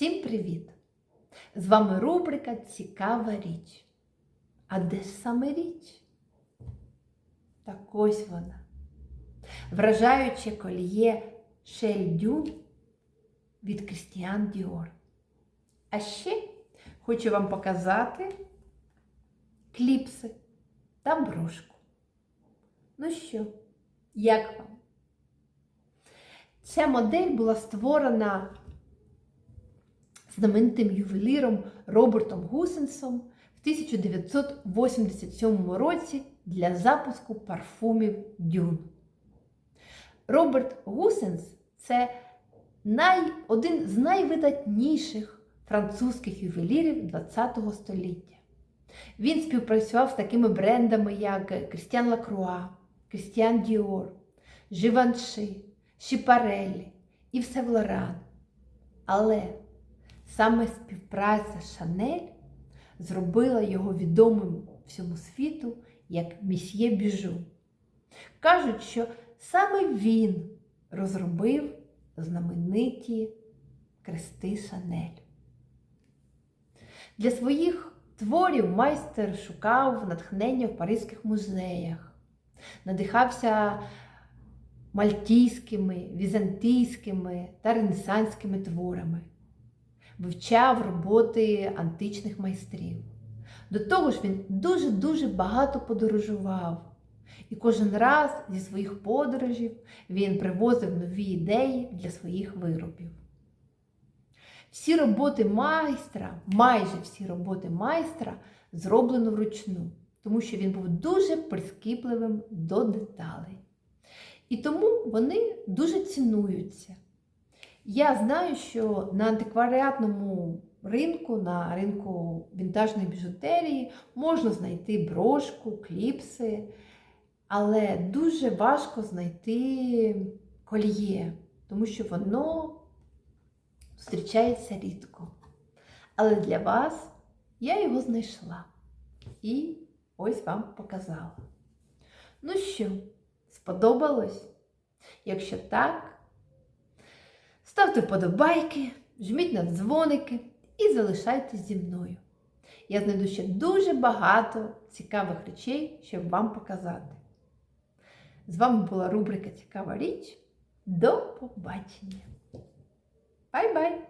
Всім привіт! З вами рубрика Цікава річ. А де ж саме річ? Так ось вона. Вражаюче кольє Шельдюн від Крістіан Діор. А ще хочу вам показати кліпси та брошку. Ну що, як вам? Ця модель була створена знаменитим ювеліром Робертом Гусенсом в 1987 році для запуску парфумів Дюн. Роберт Гусенс це най, один з найвидатніших французьких ювелірів ХХ століття. Він співпрацював з такими брендами, як Крістіан Лакруа, Крістіан Діор, Живанши, Шіпареллі і Севлоран. Але саме співпраця Шанель зробила його відомим всьому світу як місьє Біжу. Кажуть, що саме він розробив знамениті крести Шанель. Для своїх творів майстер шукав натхнення в паризьких музеях, надихався мальтійськими, візантійськими та ренесанськими творами, вивчав роботи античних майстрів. До того ж, він дуже-дуже багато подорожував. І кожен раз зі своїх подорожів він привозив нові ідеї для своїх виробів. Всі роботи майстра, майже всі роботи майстра зроблено вручну, тому що він був дуже прискіпливим до деталей. І тому вони дуже цінуються. Я знаю, що на антикваріатному ринку, на ринку вінтажної біжутерії можна знайти брошку, кліпси, але дуже важко знайти кольє, тому що воно зустрічається рідко. Але для вас я його знайшла і ось вам показала. Ну що, сподобалось? Якщо так, ставте вподобайки, жміть на дзвоники і залишайтесь зі мною. Я знайду ще дуже багато цікавих речей, щоб вам показати. З вами була рубрика Цікава річ. До побачення! Бай-бай!